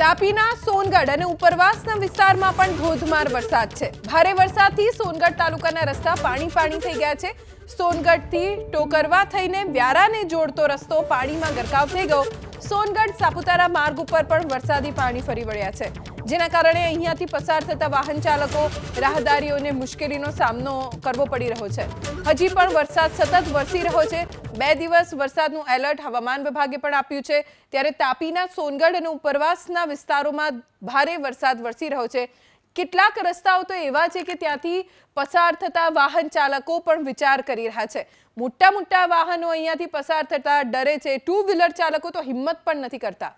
તાપીના, સોનગઢ અને ઉપરવાસના વિસ્તારમાં પણ ધોધમાર વરસાદ છે. ભારે વરસાદથી સોનગઢ તાલુકાના રસ્તા પાણી પાણી થઈ ગયા છે. સોનગઢથી ટોકરવા થઈને વ્યારાને જોડતો રસ્તો પાણીમાં ગરકાવ થઈ ગયો. સોનગઢ સાપુતારા માર્ગ ઉપર પણ વરસાદી પાણી ફરી વળ્યા છે. જેના કારણે અહીંયાથી પસાર થતા વાહન ચાલકો, રાહદારીઓને મુશ્કેલીનો સામનો કરવો પડી રહ્યો છે. હજી પણ વરસાદ સતત વરસી રહ્યો છે. બે દિવસ વરસાદનું એલર્ટ હવામાન વિભાગે પણ આપ્યું છે. ત્યારે તાપીના સોનગઢ અને ઉપરવાસના વિસ્તારોમાં ભારે વરસાદ વરસી રહ્યો છે. કેટલાક રસ્તાઓ તો એવા છે કે ત્યાંથી પસાર થતા વાહન ચાલકો પણ વિચાર કરી રહ્યા છે. મોટા મોટા વાહનો અહીંયાથી પસાર થતા ડરે છે. ટુ વ્હીલર ચાલકો તો હિંમત પણ નથી કરતા.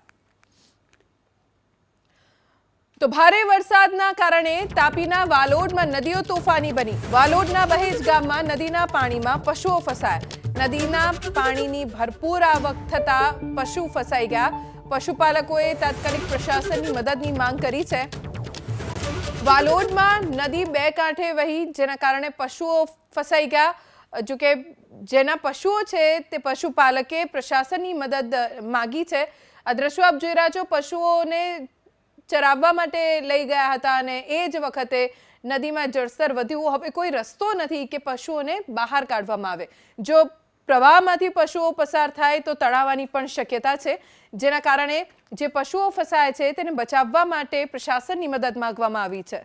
તો ભારે વરસાદના કારણે તાપીના વાલોડમાં નદીઓ તોફાની બની. વાલોડના બહેજ ગામમાં નદીના પાણીમાં પશુઓ ફસાયા. નદીના પાણીની ભરપૂર આવક થતા પશુ ફસાઈ ગયા. પશુપાલકોએ તાત્કાલિક પ્રશાસનની મદદની માંગ કરી છે. વાલોડમાં નદી બે કાંઠે વહી, જેના કારણે પશુઓ ફસાઈ ગયા. જો કે જેના પશુઓ છે તે પશુપાલકે પ્રશાસનની મદદ માગી છે. આ દ્રશ્યો આપ જોઈ રહ્યા છો, પશુઓને ચરાવવા માટે લઈ ગયા હતા અને એ જ વખતે નદીમાં જળસ્તર વધ્યું. હવે કોઈ રસ્તો નથી કે પશુઓને બહાર કાઢવામાં આવે. જો પ્રવાહમાંથી પશુઓ પસાર થાય તો તળાવવાની પણ શક્યતા છે. જેના કારણે જે પશુઓ ફસાયા છે તેને બચાવવા માટે પ્રશાસનની મદદ માંગવામાં આવી છે.